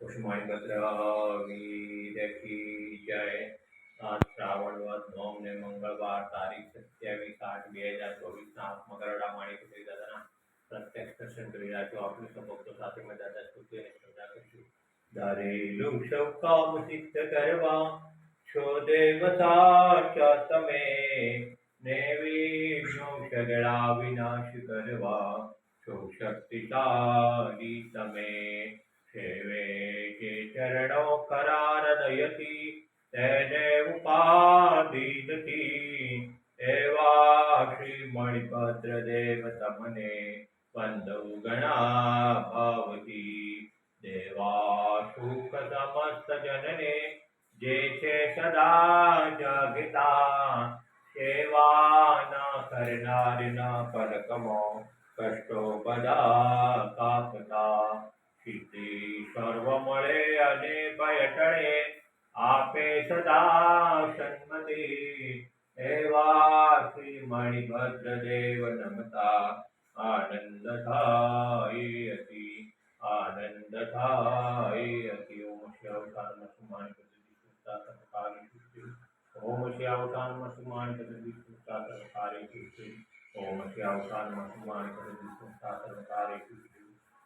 પુષ્મણપત્ર વીરકી જય સાત શ્રાવણ વદ નોમ ને મંગળવાર તારીખ સત્યાવીસ આઠ બે હજાર ચોવીસના હાથમાં ગરડા માણેકપુરી દાદાના પ્રત્યક્ષ દર્શન કરી રહ્યા છો આપણી સભક્તો સાથે મેં દાદા સ્તુતિ અને શ્રદ્ધા કરીશું ધરેલું સૌ કામ સિદ્ધ કરવા છો દેવ સાચા તમે ને વિઘ્નો સગળા વિનાશ કરવા છો શક્તિશાળી તમે वे के चरणों करार नयति तेने उपाधि दति एवा श्री मणिभद्र देव तमने बंधु गणा भावती देवा सुख समस्त जनने જે છે સદા જગતા સેવા ના કરનાર ના પલકમો કષ્ટો બધા કાપતા इति सर्वमळे अनेपयटणे आपे सदा सन्मति। एवा श्रीमणिभद्रदेव नमता आनन्दधायति आनन्दधायति ॐ श्यावतानमसुमान् पदविष्णुतासमकारेषु ॐ श्यावतानमसुमान् पदविष्णुतासमकारेषु ॐ श्यावतानमसुमान् पदविष्णुतासमकारेषु